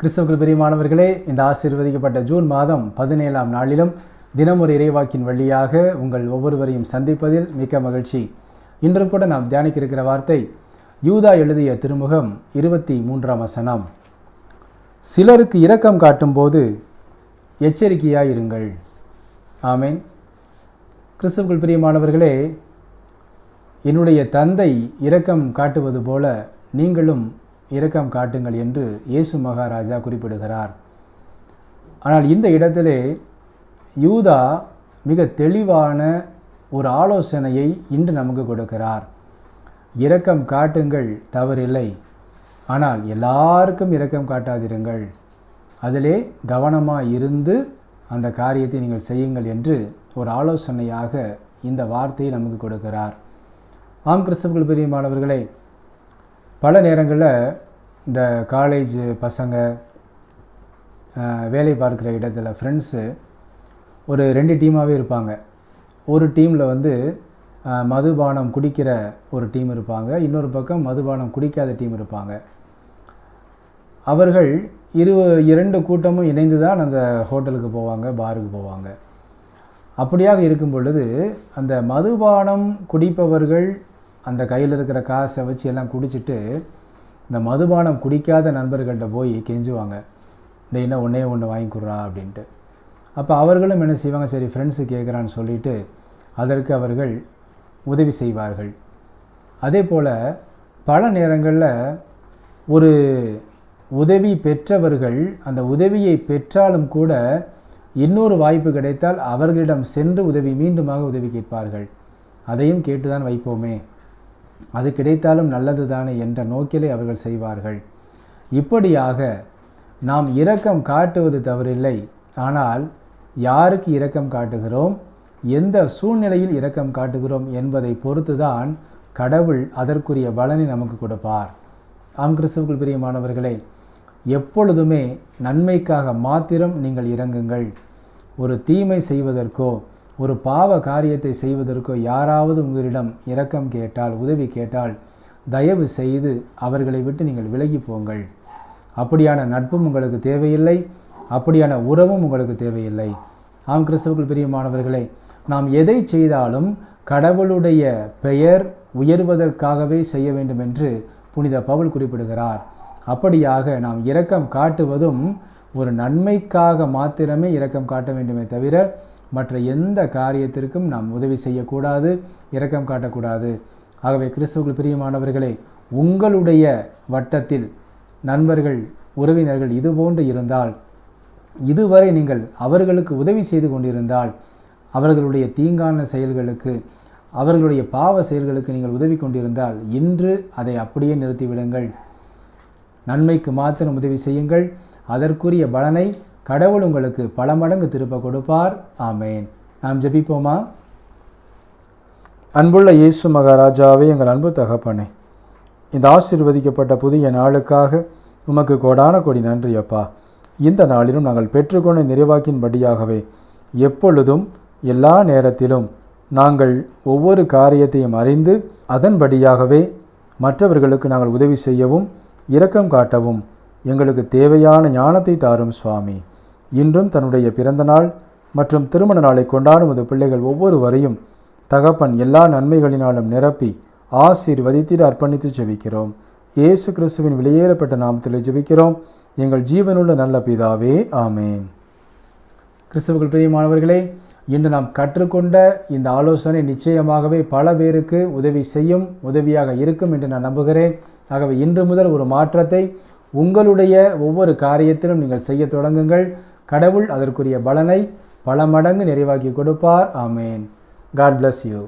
கிறிஸ்தவர்கள் பெரியமானவர்களே இந்த ஆசீர்வதிக்கப்பட்ட ஜூன் மாதம் பதினேழாம் நாளிலும் தினமொரு இறைவாக்கின் வழியாக உங்கள் ஒவ்வொருவரையும் சந்திப்பதில் மிக்க மகிழ்ச்சி. இன்றும் கூட நாம் தியானிக்க இருக்கிற வார்த்தை யூதா எழுதிய திருமுகம் இருபத்தி மூன்றாம் வசனம். சிலருக்கு இரக்கம் காட்டும்போது எச்சரிக்கையாயிருங்கள். ஆமேன். கிறிஸ்தவர்கள் பிரியமானவர்களே என்னுடைய தந்தை இரக்கம் காட்டுவது போல நீங்களும் இரக்கம் காட்டுங்கள் என்று இயேசு மகாராஜா குறிப்பிடுகிறார். ஆனால் இந்த இடத்திலே யூதா மிக தெளிவான ஒரு ஆலோசனையை இன்று நமக்கு கொடுக்கிறார். இரக்கம் காட்டுங்கள் தவறில்லை. ஆனால் எல்லாருக்கும் இரக்கம் காட்டாதிருங்கள். அதிலே கவனமாக இருந்து அந்த காரியத்தை நீங்கள் செய்யுங்கள் என்று ஒரு ஆலோசனையாக இந்த வார்த்தையை நமக்கு கொடுக்கிறார். ஆம் கிறிஸ்தவர்கள் பிரியமானவர்களே பல நேரங்களில் இந்த காலேஜ் பசங்க வேலை பார்க்குற இடத்துல ஃப்ரெண்ட்ஸு ஒரு ரெண்டு டீமாகவே இருப்பாங்க. ஒரு டீமில் வந்து மதுபானம் குடிக்கிற ஒரு டீம் இருப்பாங்க. இன்னொரு பக்கம் மதுபானம் குடிக்காத டீம் இருப்பாங்க. அவர்கள் இரு இரண்டு கூட்டமும் இணைந்து தான் அந்த ஹோட்டலுக்கு போவாங்க பாருக்கு போவாங்க. அப்படியாக இருக்கும் பொழுது அந்த மதுபானம் குடிப்பவர்கள் அந்த கையில் இருக்கிற காசை வச்சு எல்லாம் குடிச்சிட்டு இந்த மதுபானம் குடிக்காத நண்பர்கள்ட்ட போய் கெஞ்சுவாங்க. இந்த என்ன ஒன்றே ஒன்று வாங்கிக்கிறா அப்படின்ட்டு. அப்போ அவர்களும் என்ன செய்வாங்க? சரி ஃப்ரெண்ட்ஸு கேட்குறான்னு சொல்லிட்டு அதற்கு அவர்கள் உதவி செய்வார்கள். அதே போல் பல நேரங்களில் ஒரு உதவி பெற்றவர்கள் அந்த உதவியை பெற்றாலும் கூட இன்னொரு வாய்ப்பு கிடைத்தால் அவர்களிடம் சென்று உதவி மீண்டுமாக உதவி கேட்பார்கள். அதையும் கேட்டுதான் வைப்போமே. அது கிடைத்தாலும் நல்லது தானே என்ற நோக்கிலே அவர்கள் செய்வார்கள். இப்படியாக நாம் இரக்கம் காட்டுவது தவறில்லை. ஆனால் யாருக்கு இரக்கம் காட்டுகிறோம்? எந்த சூழ்நிலையில் இரக்கம் காட்டுகிறோம் என்பதை பொறுத்துதான் கடவுள் அதற்குரிய பலனை நமக்கு கொடுப்பார். ஆம் கிறிஸ்துவுக்குள் பிரியமானவர்களே எப்பொழுதுமே நன்மைக்காக மாத்திரம் நீங்கள் இறங்குங்கள். ஒரு தீமை செய்வதற்கோ ஒரு பாவ காரியத்தை செய்வதற்கோ யாராவது உங்களிடம் இரக்கம் கேட்டால் உதவி கேட்டால் தயவு செய்து அவர்களை விட்டு நீங்கள் விலகி போங்கள். அப்படியான நட்பும் உங்களுக்கு தேவையில்லை. அப்படியான உறவும் உங்களுக்கு தேவையில்லை. ஆம் கிறிஸ்தவர்கள் பிரியமானவர்களே நாம் எதை செய்தாலும் கடவுளுடைய பெயர் உயர்வதற்காகவே செய்ய வேண்டும் என்று புனித பவுல் குறிப்பிடுகிறார். அப்படியாக நாம் இரக்கம் காட்டுவதும் ஒரு நன்மைக்காக மாத்திரமே இரக்கம் காட்ட வேண்டுமே தவிர மற்ற எந்த காரியத்திற்கும் நாம் உதவி செய்யக்கூடாது இரக்கம் காட்டக்கூடாது. ஆகவே கிறிஸ்துவுக்குள் பிரியமானவர்களே உங்களுடைய வட்டத்தில் நண்பர்கள் உறவினர்கள் இதுபோன்று இருந்தால் இதுவரை நீங்கள் அவர்களுக்கு உதவி செய்து கொண்டிருந்தால் அவர்களுடைய தீங்கான செயல்களுக்கு அவர்களுடைய பாவ செயல்களுக்கு நீங்கள் உதவி கொண்டிருந்தால் இன்று அதை அப்படியே நிறுத்திவிடுங்கள். நன்மைக்கு மாத்திரம் உதவி செய்யுங்கள். அதற்குரிய பலனை கடவுள் உங்களுக்கு பல மடங்கு திருப்ப கொடுப்பார். ஆமேன். நாம் ஜபிப்போமா? அன்புள்ள இயேசு மகாராஜாவே எங்கள் அன்பு தகப்பனே இந்த ஆசிர்வதிக்கப்பட்ட புதிய நாளுக்காக உமக்கு கோடான கொடி நன்றி அப்பா. இந்த நாளிலும் நாங்கள் பெற்றுக்கொண்ட நிறைவாக்கின்படியாகவே எப்பொழுதும் எல்லா நேரத்திலும் நாங்கள் ஒவ்வொரு காரியத்தையும் அறிந்து அதன்படியாகவே மற்றவர்களுக்கு நாங்கள் உதவி செய்யவும் இரக்கம் காட்டவும் எங்களுக்கு தேவையான ஞானத்தை தாரும் சுவாமி. இன்றும் தன்னுடைய பிறந்த நாள் மற்றும் திருமண நாளை கொண்டாடும் அது பிள்ளைகள் ஒவ்வொருவரையும் தகப்பன் எல்லா நன்மைகளினாலும் நிரப்பி ஆசீர்வதித்திட அர்ப்பணித்து ஜெபிக்கிறோம். இயேசு கிறிஸ்துவின் வெளியேறப்பட்ட நாமத்தில் ஜெபிக்கிறோம். எங்கள் ஜீவனுள்ள நல்ல பிதாவே ஆமேன். கிறிஸ்துவுக்குள் பிரியமானவர்களே இன்று நாம் கற்றுக்கொண்ட இந்த ஆலோசனை நிச்சயமாகவே பல பேருக்கு உதவி செய்யும் உதவியாக இருக்கும் என்று நான் நம்புகிறேன். ஆகவே இன்று முதல் ஒரு மாற்றத்தை உங்களுடைய ஒவ்வொரு காரியத்திலும் நீங்கள் செய்ய தொடங்குங்கள். கடவுள் அதற்குரிய பலனை பல மடங்கு நிறைவாக்கி கொடுப்பார். ஆமேன். God bless you